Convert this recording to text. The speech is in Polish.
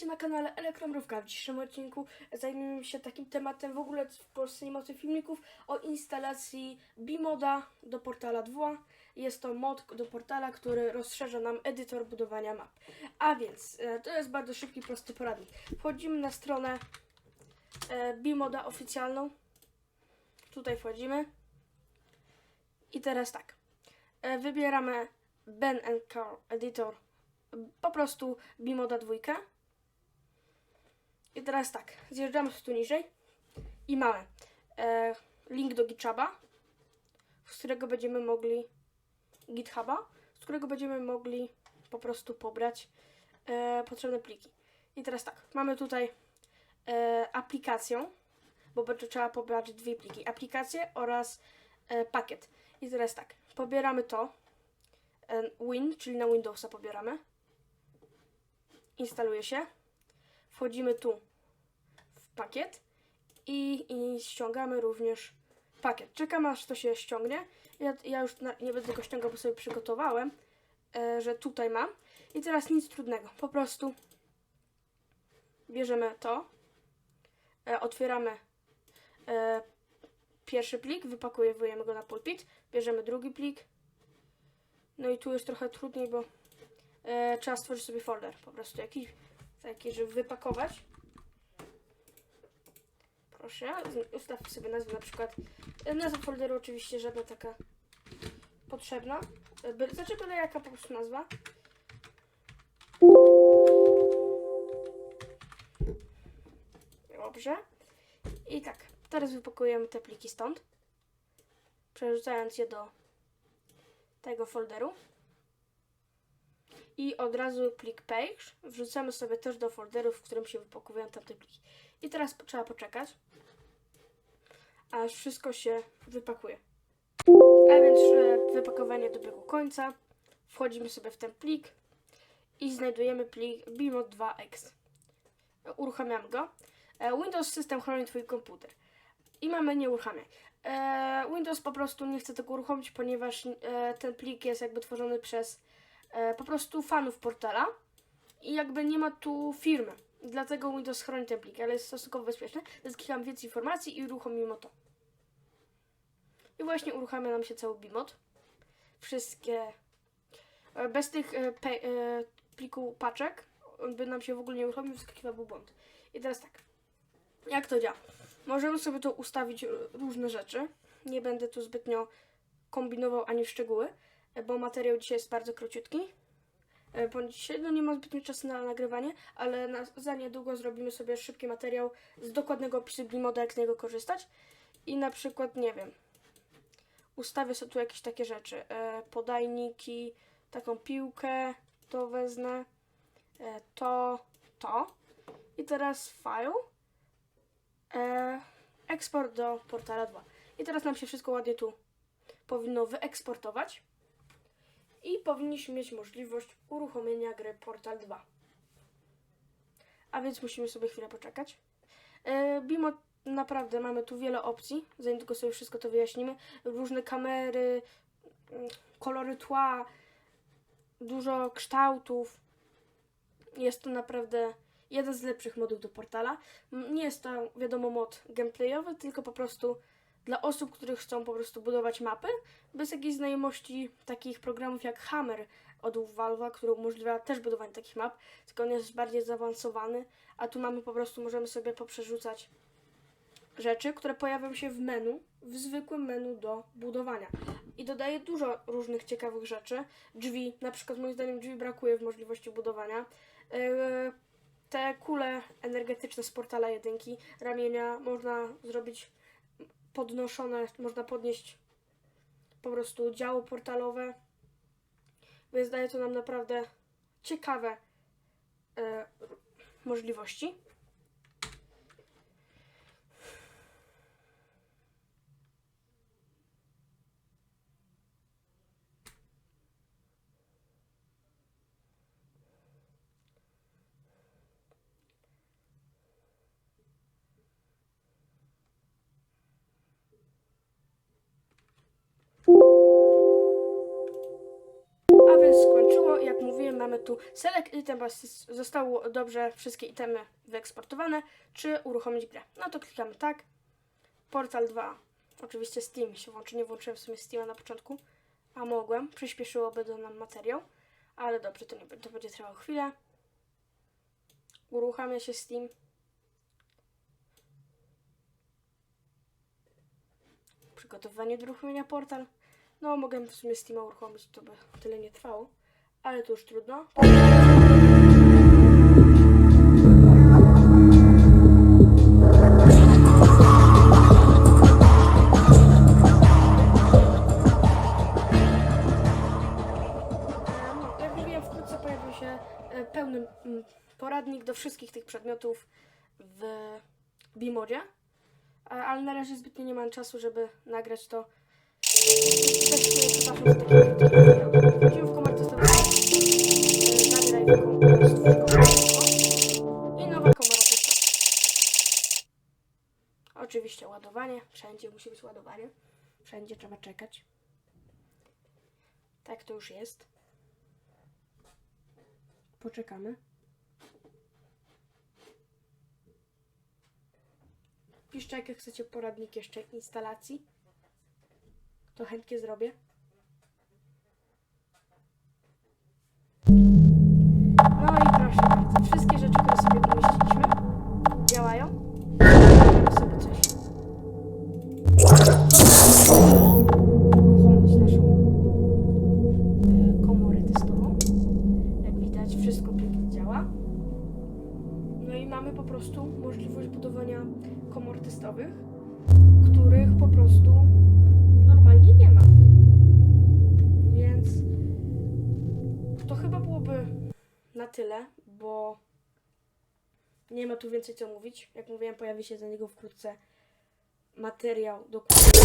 Witajcie na kanale Elektromrówka. W dzisiejszym odcinku zajmiemy się takim tematem w ogóle w Polsce nie ma tych filmików o instalacji Bimoda do portala 2. Jest to mod do portala, który rozszerza nam edytor budowania map. A więc e, to jest bardzo szybki, prosty poradnik. Wchodzimy na stronę e, Bimoda oficjalną. Tutaj wchodzimy. I teraz tak. E, wybieramy Ben Car Editor po prostu Bimoda dwójkę. I teraz tak, zjeżdżamy tu niżej i mamy e, link do GitHuba, z którego będziemy mogli GitHuba, z którego będziemy mogli po prostu pobrać e, potrzebne pliki. I teraz tak, mamy tutaj e, aplikację, bo będzie trzeba pobrać dwie pliki, aplikację oraz e, pakiet. I teraz tak, pobieramy to, e, Win, czyli na Windowsa pobieramy instaluje się. Wchodzimy tu w pakiet i, i ściągamy również pakiet. Czekam aż to się ściągnie. Ja, ja już na, nie będę go ściągał, bo sobie przygotowałem, e, że tutaj mam. I teraz nic trudnego. Po prostu bierzemy to, e, otwieramy e, pierwszy plik, wypakujemy go na pulpit, bierzemy drugi plik. No i tu jest trochę trudniej, bo e, trzeba stworzyć sobie folder po prostu jakiś taki, żeby wypakować. Proszę, ustawmy sobie nazwę na przykład. Nazwa folderu oczywiście żadna taka potrzebna. By, znaczy byle jaka po prostu nazwa. Dobrze. I tak, teraz wypakujemy te pliki stąd. Przerzucając je do tego folderu i od razu plik page wrzucamy sobie też do folderu, w którym się wypakowują tamte pliki. I teraz trzeba poczekać, aż wszystko się wypakuje. A więc e, wypakowanie dobiegło końca. Wchodzimy sobie w ten plik i znajdujemy plik Bimod 2X. E, Uruchamiamy go. E, Windows System chroni Twój komputer. I mamy nie uruchamiaj. E, Windows po prostu nie chce tego uruchomić, ponieważ ten plik jest jakby tworzony przez po prostu fanów portala i jakby nie ma tu firmy. Dlatego Windows chroni ten plik, ale jest stosunkowo bezpieczny. Więc klikam więcej informacji i uruchomimy to. I właśnie uruchamia nam się cały Bimod. Wszystkie. e, Bez tych e, e, pliku paczek on by nam się w ogóle nie uruchomił, wyskakiwałby błąd. I teraz tak. Jak to działa? Możemy sobie tu ustawić e, różne rzeczy. Nie będę tu zbytnio kombinował ani w szczegóły e, bo materiał dzisiaj jest bardzo króciutki. E, Bo dzisiaj no, nie mam zbytnio czasu na nagrywanie, ale na, za niedługo zrobimy sobie szybki materiał z dokładnego opisu Blimoda, jak z niego korzystać. I na przykład, nie wiem, ustawię sobie tu jakieś takie rzeczy. E, podajniki, taką piłkę, to wezmę, e, to, to. I teraz file, e, eksport do portala 2. I teraz nam się wszystko ładnie tu powinno wyeksportować i powinniśmy mieć możliwość uruchomienia gry Portal 2. A więc musimy sobie chwilę poczekać. E, naprawdę mamy tu wiele opcji, zanim tylko sobie wszystko to wyjaśnimy. Różne kamery, mm, kolory tła, dużo kształtów. Jest to naprawdę jeden z lepszych modów do portala. Nie jest to wiadomo mod gameplayowy, tylko po prostu dla osób, które chcą po prostu budować mapy, bez jakiejś znajomości takich programów jak Hammer od Valve'a, który umożliwia też budowanie takich map, tylko on jest bardziej zaawansowany, a tu mamy po prostu, możemy sobie poprzerzucać rzeczy, które pojawią się w menu, w zwykłym menu do budowania. I dodaje dużo różnych ciekawych rzeczy. Drzwi, na przykład moim zdaniem drzwi brakuje w możliwości budowania. Yy, te kule energetyczne z portala jedynki, ramienia można zrobić podnoszone, można podnieść po prostu działo portalowe. Więc daje to nam naprawdę ciekawe e, możliwości. Mamy tu select item, zostało dobrze wszystkie itemy wyeksportowane, czy uruchomić grę. No to klikamy tak. Portal 2. Oczywiście Steam się włączy. Nie włączyłem w sumie Steama na początku, a mogłem. Przyspieszyłoby do nam materiał, ale dobrze, to, nie, to będzie trwało chwilę. Uruchamia się Steam. Przygotowanie do uruchomienia portal. No, mogę w sumie Steama uruchomić, to by tyle nie trwało, ale to już trudno. Jak mówiłem, wkrótce pojawi się e, pełny mm, poradnik do wszystkich tych przedmiotów w Bimodzie, E, ale na razie zbytnio nie mam czasu, żeby nagrać to. Przepraszam za takie i nowa komora. Oczywiście ładowanie. Wszędzie musi być ładowanie. Wszędzie trzeba czekać. Tak to już jest. Poczekamy. Piszcie, jak chcecie poradnik jeszcze instalacji. To chętnie zrobię. Mamy po prostu możliwość budowania komor testowych, których po prostu normalnie nie ma. Więc to chyba byłoby na tyle, bo nie ma tu więcej co mówić. Jak mówiłem, pojawi się za niego wkrótce materiał dokładnie